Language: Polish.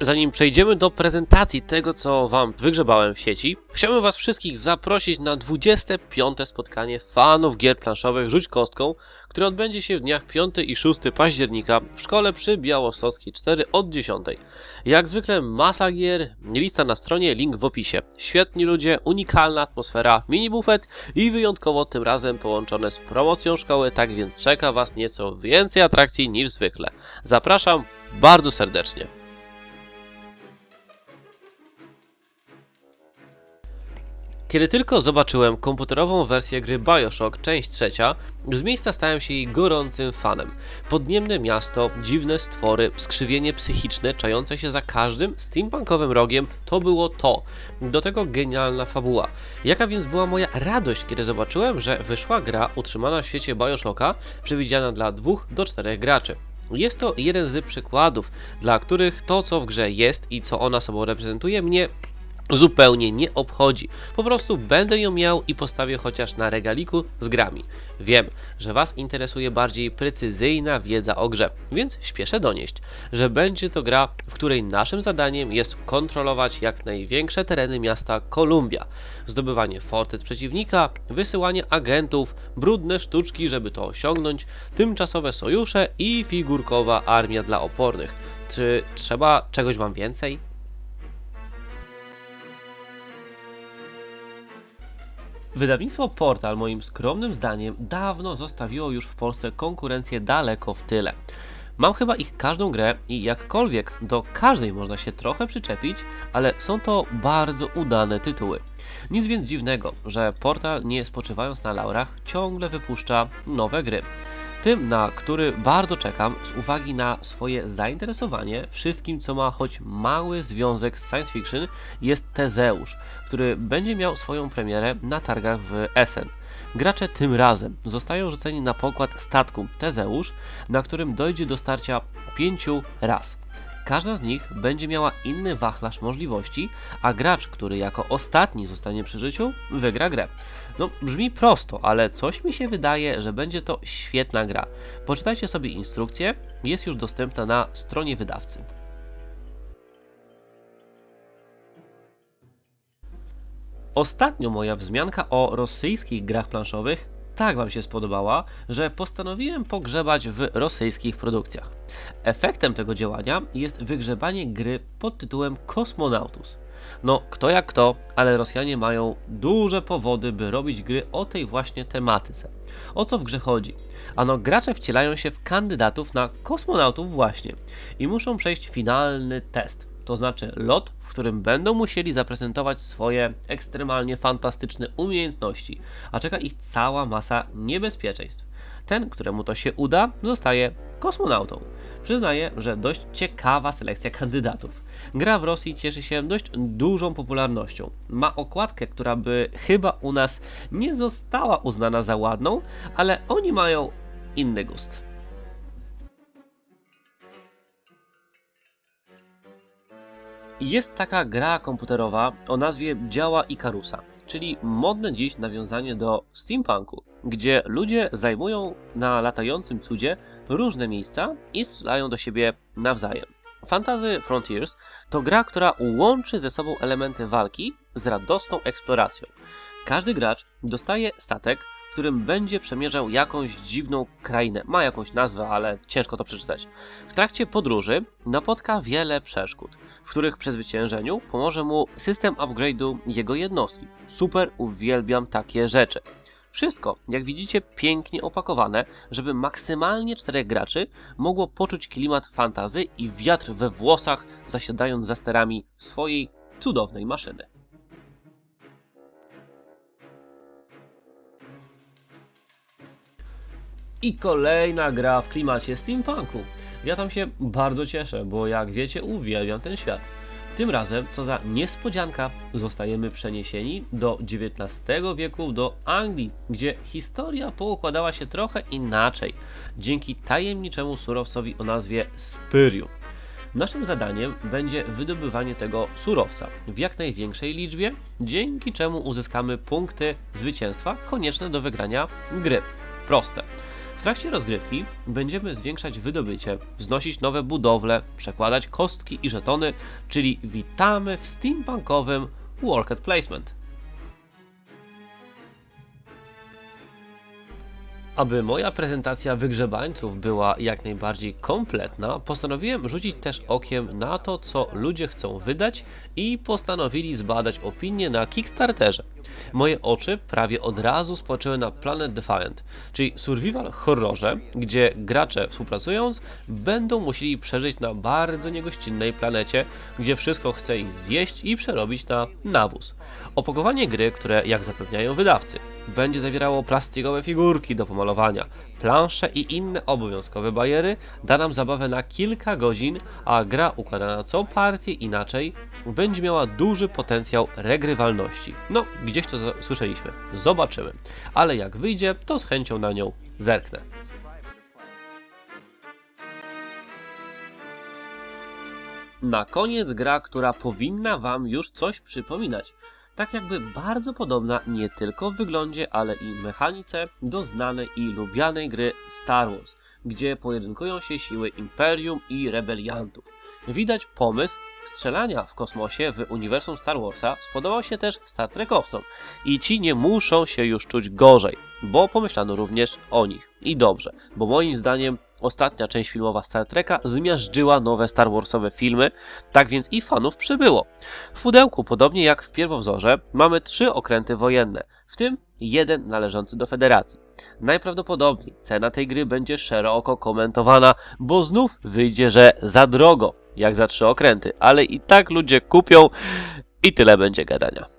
Zanim przejdziemy do prezentacji tego, co Wam wygrzebałem w sieci, chciałbym Was wszystkich zaprosić na 25. spotkanie fanów gier planszowych Rzuć Kostką, które odbędzie się w dniach 5 i 6 października w szkole przy Białostockiej 4 od 10. Jak zwykle masa gier, lista na stronie, link w opisie. Świetni ludzie, unikalna atmosfera, mini bufet i wyjątkowo tym razem połączone z promocją szkoły, tak więc czeka Was nieco więcej atrakcji niż zwykle. Zapraszam bardzo serdecznie. Kiedy tylko zobaczyłem komputerową wersję gry Bioshock, część trzecia, z miejsca stałem się jej gorącym fanem. Podniemne miasto, dziwne stwory, skrzywienie psychiczne czające się za każdym steampunkowym rogiem, to było to. Do tego genialna fabuła. Jaka więc była moja radość, kiedy zobaczyłem, że wyszła gra utrzymana w świecie Bioshocka, przewidziana dla dwóch do czterech graczy. Jest to jeden z przykładów, dla których to, co w grze jest i co ona sobą reprezentuje, mnie zupełnie nie obchodzi. Po prostu będę ją miał i postawię chociaż na regaliku z grami. Wiem, że Was interesuje bardziej precyzyjna wiedza o grze, więc śpieszę donieść, że będzie to gra, w której naszym zadaniem jest kontrolować jak największe tereny miasta Kolumbia. Zdobywanie fortet przeciwnika, wysyłanie agentów, brudne sztuczki, żeby to osiągnąć, tymczasowe sojusze i figurkowa armia dla opornych. Czy trzeba czegoś Wam więcej? Wydawnictwo Portal, moim skromnym zdaniem, dawno zostawiło już w Polsce konkurencję daleko w tyle. Mam chyba ich każdą grę i jakkolwiek do każdej można się trochę przyczepić, ale są to bardzo udane tytuły. Nic więc dziwnego, że Portal, nie spoczywając na laurach, ciągle wypuszcza nowe gry. Tym, na który bardzo czekam z uwagi na swoje zainteresowanie wszystkim, co ma choć mały związek z science fiction, jest Tezeusz, który będzie miał swoją premierę na targach w Essen. Gracze tym razem zostają rzuceni na pokład statku Tezeusz, na którym dojdzie do starcia pięciu raz. Każda z nich będzie miała inny wachlarz możliwości, a gracz, który jako ostatni zostanie przy życiu, wygra grę. No, brzmi prosto, ale coś mi się wydaje, że będzie to świetna gra. Poczytajcie sobie instrukcję, jest już dostępna na stronie wydawcy. Ostatnio moja wzmianka o rosyjskich grach planszowych tak Wam się spodobała, że postanowiłem pogrzebać w rosyjskich produkcjach. Efektem tego działania jest wygrzebanie gry pod tytułem Kosmonautus. No, kto jak kto, ale Rosjanie mają duże powody, by robić gry o tej właśnie tematyce. O co w grze chodzi? Ano, gracze wcielają się w kandydatów na kosmonautów właśnie i muszą przejść finalny test, to znaczy lot, w którym będą musieli zaprezentować swoje ekstremalnie fantastyczne umiejętności, a czeka ich cała masa niebezpieczeństw. Ten, któremu to się uda, zostaje kosmonautą. Przyznaję, że dość ciekawa selekcja kandydatów. Gra w Rosji cieszy się dość dużą popularnością. Ma okładkę, która by chyba u nas nie została uznana za ładną, ale oni mają inny gust. Jest taka gra komputerowa o nazwie Działa Ikarusa, czyli modne dziś nawiązanie do steampunku, gdzie ludzie zajmują na latającym cudzie różne miejsca i strzelają do siebie nawzajem. Fantasy Frontiers to gra, która łączy ze sobą elementy walki z radosną eksploracją. Każdy gracz dostaje statek, którym będzie przemierzał jakąś dziwną krainę. Ma jakąś nazwę, ale ciężko to przeczytać. W trakcie podróży napotka wiele przeszkód, w których przezwyciężeniu pomoże mu system upgrade'u jego jednostki. Super uwielbiam takie rzeczy. Wszystko, jak widzicie, pięknie opakowane, żeby maksymalnie czterech graczy mogło poczuć klimat fantazy i wiatr we włosach, zasiadając za sterami swojej cudownej maszyny. I kolejna gra w klimacie steampunku. Ja tam się bardzo cieszę, bo jak wiecie, uwielbiam ten świat. Tym razem, co za niespodzianka, zostajemy przeniesieni do XIX wieku do Anglii, gdzie historia poukładała się trochę inaczej, dzięki tajemniczemu surowcowi o nazwie Spyrium. Naszym zadaniem będzie wydobywanie tego surowca w jak największej liczbie, dzięki czemu uzyskamy punkty zwycięstwa konieczne do wygrania gry. Proste. Trakcie rozgrywki będziemy zwiększać wydobycie, wznosić nowe budowle, przekładać kostki i żetony, czyli witamy w steampunkowym worker placement. Aby moja prezentacja wygrzebańców była jak najbardziej kompletna, postanowiłem rzucić też okiem na to, co ludzie chcą wydać i postanowili zbadać opinie na Kickstarterze. Moje oczy prawie od razu spoczęły na Planet Defiant, czyli survival horrorze, gdzie gracze współpracując będą musieli przeżyć na bardzo niegościnnej planecie, gdzie wszystko chce ich zjeść i przerobić na nawóz. Opakowanie gry, które jak zapewniają wydawcy, będzie zawierało plastikowe figurki do pomalowania, plansze i inne obowiązkowe bajery, da nam zabawę na kilka godzin, a gra układana co partię inaczej będzie miała duży potencjał regrywalności. No, gdzieś to słyszeliśmy. Zobaczymy. Ale jak wyjdzie, to z chęcią na nią zerknę. Na koniec gra, która powinna Wam już coś przypominać. Tak jakby bardzo podobna nie tylko w wyglądzie, ale i mechanice do znanej i lubianej gry Star Wars, gdzie pojedynkują się siły Imperium i rebeliantów. Widać pomysł strzelania w kosmosie w uniwersum Star Warsa spodobał się też Star Trekowcom i ci nie muszą się już czuć gorzej, bo pomyślano również o nich. I dobrze, bo moim zdaniem ostatnia część filmowa Star Treka zmiażdżyła nowe Star Warsowe filmy, tak więc i fanów przybyło. W pudełku, podobnie jak w pierwowzorze, mamy trzy okręty wojenne, w tym jeden należący do Federacji. Najprawdopodobniej cena tej gry będzie szeroko komentowana, bo znów wyjdzie, że za drogo, jak za trzy okręty, ale i tak ludzie kupią i tyle będzie gadania.